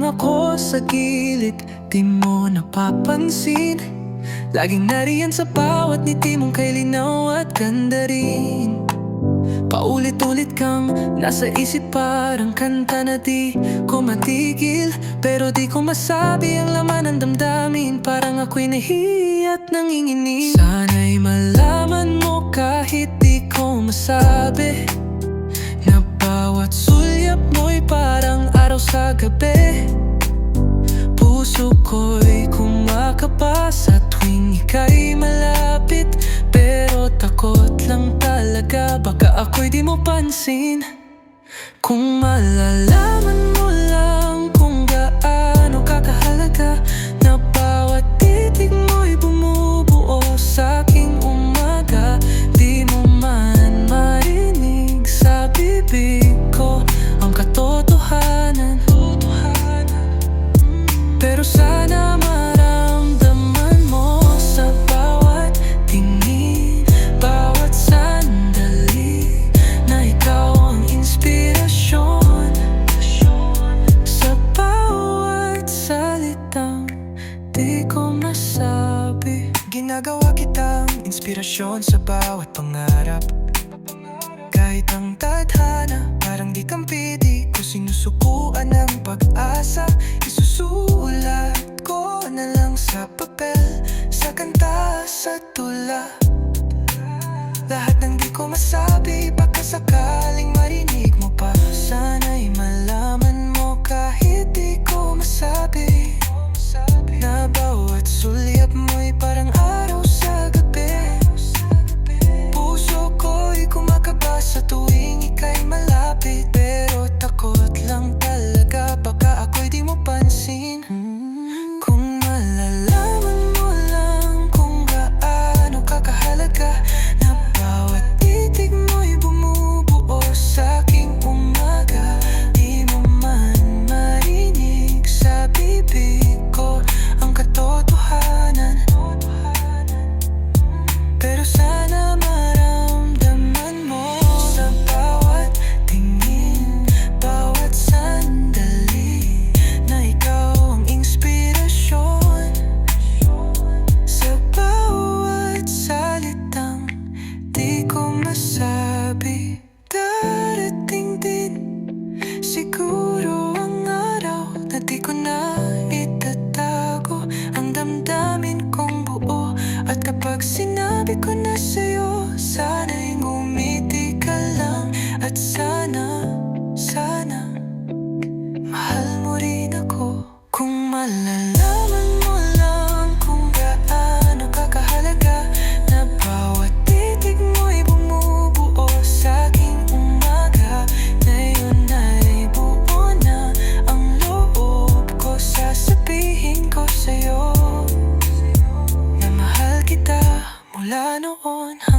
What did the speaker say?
ako sa gilid Di mo napapansin. Laging nariyan sa bawat ngiti mong kay at ganda rin. Paulit-ulit kang nasa isip parang kanta na di ko matigil. Pero di ko masabi ang laman ng damdamin Parang ako'y nahiya at nanginginig. Sana'y malaman mo kahit di ko masabi Na bawat sulyap mo'y parang araw sa gabi Puso ko'y kumakapa sa tuwing ika'y malapit. Pero takot lang talaga baka ako'y di mo pansin. Kung malalaman mo sana maramdaman mo sa bawat tingin Bawat sandali na ikaw ang inspirasyon. Sa bawat di ko masabi Ginagawa kitang inspirasyon sa bawat pangarap. Kahit ang tadhana Parang di kampi Di ko sinusukuan ng pag-asa tula Lahat ng di ko masabi Baka sakaling marinig mo pa. Sana'y malaman sinabi ko na sa'yo Sana'y ngumiti mula noon